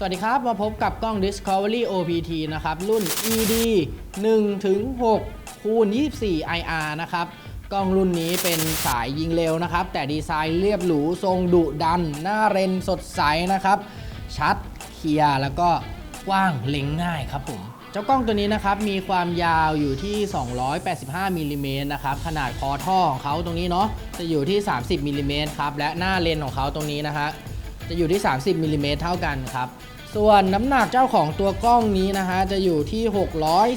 สวัสดีครับ มาพบกับกล้อง Discovery OPT นะครับ รุ่น ED 1ถึง6คูณ24 IR นะครับ กล้องรุ่นนี้เป็นสายยิงเร็วนะครับ แต่ดีไซน์เรียบหรู ทรงดุดัน หน้าเรนสดใสนะครับ ชัด เคลียร์ แล้วก็กว้างเล็งง่ายครับผม เจ้ากล้องตัวนี้นะครับ มีความยาวอยู่ที่ 285มิลลิเมตรนะครับ ขนาดคอท่อของเขาตรงนี้เนาะ จะอยู่ที่ 30มิลลิเมตรครับ และหน้าเลนของเขาตรงนี้นะฮะ จะอยู่ที่ 30มิลลิเมตรเท่ากันครับ ส่วนน้ำหนักเจ้าของตัวกล้องนี้นะฮะจะอยู่ที่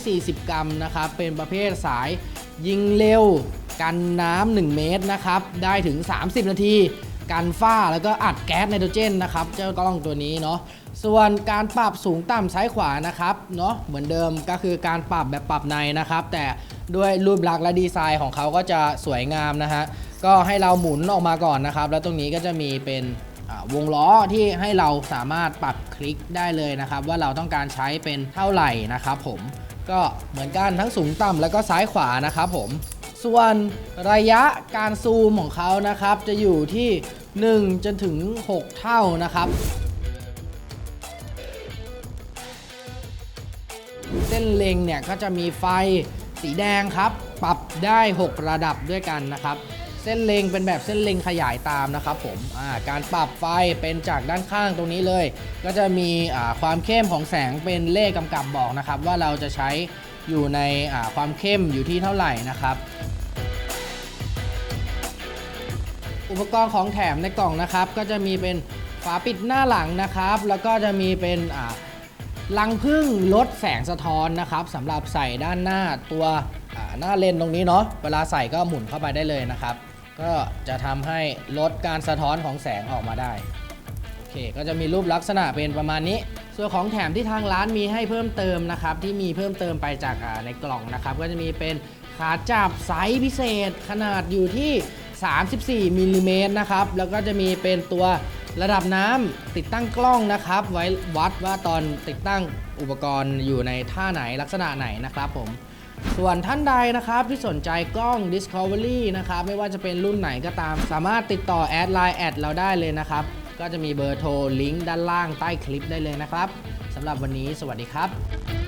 640 กรัมนะครับ เป็นประเภทสายยิงเร็ว กันน้ำ1เมตรนะครับ ได้ถึง 30 นาที กันฝ้าแล้วก็อัดแก๊สไนโตรเจนนะครับ เจ้ากล้องตัวนี้เนาะส่วนการปรับสูงต่ำซ้ายขวานะครับเนาะเหมือนเดิมก็คือการปรับแบบปรับในนะครับ แต่ด้วยรูปลักษณ์และดีไซน์ของเขาก็จะสวยงามนะฮะก็ให้เราหมุนออกมาก่อนนะครับ แล้วตรงนี้ก็จะมีเป็น วงล้อที่ให้เราสามารถปรับคลิกได้เลยนะครับ ว่าเราต้องการใช้เป็นเท่าไหร่นะครับผมก็เหมือนกันทั้งสูงต่ำแล้วก็ซ้ายขวานะครับผมส่วนระยะการซูมของเขานะครับ จะอยู่ที่ 1 จนถึง 6 เท่านะครับ เส้นเล็งเนี่ยก็จะมีไฟสีแดงครับ ปรับได้ 6 ระดับด้วยกันนะครับ เส้นเล็งเป็นแบบเส้นเล็งขยายตามนะครับผมาการปรับไฟเป็นจากด้านข้างตรงนี้เลย ก็จะมีความเข้มของแสงเป็นเลขกำกับบอกนะครับ ว่าเราจะใช้อยู่ในความเข้มอยู่ที่เท่าไหร่นะครับ อุปกรณ์ของแถมในกล่องนะครับ ก็จะมีเป็นฝาปิดหน้าหลังนะครับ แล้วก็จะมีเป็นอ่า ลังพึ่งลดแสงสะท้อนนะครับสำหรับใส่ด้านหน้าตัวหน้าเลนตรงนี้เนาะเวลาใส่ก็หมุนเข้าไปได้เลยนะครับ ก็จะทำให้ลดการสะท้อนของแสงออกมาได้โอเคก็จะมีรูปลักษณะเป็นประมาณนี้ ส่วนของแถมที่ทางร้านมีให้เพิ่มเติมนะครับ ที่มีเพิ่มเติมไปจากในกล่องนะครับ ก็จะมีเป็นขาจับไซส์พิเศษขนาดอยู่ที่ 34มิลลิเมตรนะครับแล้วก็จะมีเป็นตัว ระดับน้ำติดตั้งกล้องนะครับ ไว้วัดว่าตอนติดตั้งอุปกรณ์อยู่ในท่าไหนลักษณะไหนนะครับผมส่วนท่านใดนะครับที่สนใจกล้อง Discovery นะครับไม่ว่าจะเป็นรุ่นไหนก็ตาม สามารถติดต่อแอดไลน์แอดเราได้เลยนะครับ ก็จะมีเบอร์โทรลิงก์ด้านล่างใต้คลิปได้เลยนะครับสำหรับวันนี้สวัสดีครับ